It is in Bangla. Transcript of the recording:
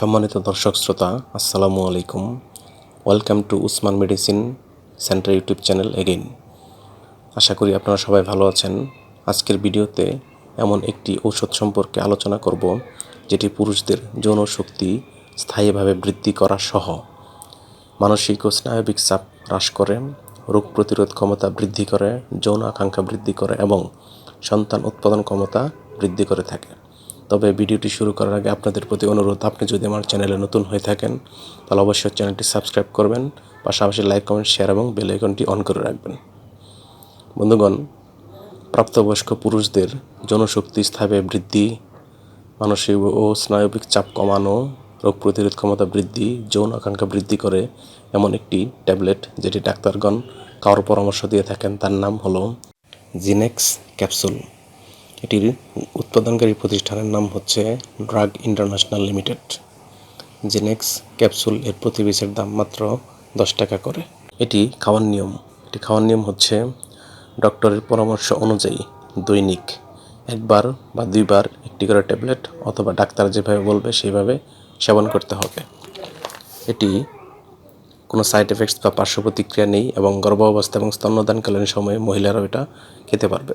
সম্মানিত দর্শক শ্রোতা, আসসালামু আলাইকুম। Welcome to Usman medicine centre YouTube channel again আশা করি আপনারা সবাই ভালো আছেন। আজকের ভিডিওতে এমন একটি ঔষধ সম্পর্কে আলোচনা করব, যেটি পুরুষদের যৌন শক্তি স্থায়ীভাবে বৃদ্ধি করা সহ। মানসিক ও স্নায়বিক চাপ হ্রাস করে, রোগ প্রতিরোধ ক্ষমতা বৃদ্ধি করে, যৌন আকাঙ্ক্ষা বৃদ্ধি করে এবং সন্তান উৎপাদন ক্ষমতা বৃদ্ধি করে থাকে। তবে ভিডিওটি শুরু করার আগে আপনাদের প্রতি অনুরোধ, আপনি যদি আমার চ্যানেলে নতুন হয়ে থাকেন, তাহলে অবশ্যই চ্যানেলটি সাবস্ক্রাইব করবেন, পাশাপাশি লাইক, কমেন্ট, শেয়ার এবং বেল আইকনটি অন করে রাখবেন। বন্ধুগণ, প্রাপ্তবয়স্ক পুরুষদের জনশক্তি স্থায়ী বৃদ্ধি, মানসিক ও স্নায়বিক চাপ কমানো, রোগ প্রতিরোধ ক্ষমতা বৃদ্ধি, যৌন আকাঙ্ক্ষা বৃদ্ধি করে এমন একটি ট্যাবলেট যেটি ডাক্তারগণ কারোর পরামর্শ দিয়ে থাকেন, তার নাম হলো জিনেক্স ক্যাপসুল। এটির উৎপাদনকারী প্রতিষ্ঠানের নাম হচ্ছে drug international limited Genex capsule এর প্রতি পিসের দাম মাত্র দশ টাকা করে। এটি খাওয়ার নিয়ম। এটি খাওয়ার নিয়ম হচ্ছে ডক্টরের পরামর্শ অনুযায়ী দৈনিক একবার বা দুইবার একটি করে ট্যাবলেট অথবা ডাক্তার যেভাবে বলবে সেইভাবে সেবন করতে হবে। এটি কোনো সাইড এফেক্টস বা পার্শ্ব প্রতিক্রিয়া নেই এবং গর্ভাবস্থা এবং স্তন্যদানকালীন সময়ে মহিলারাও এটা খেতে পারবে।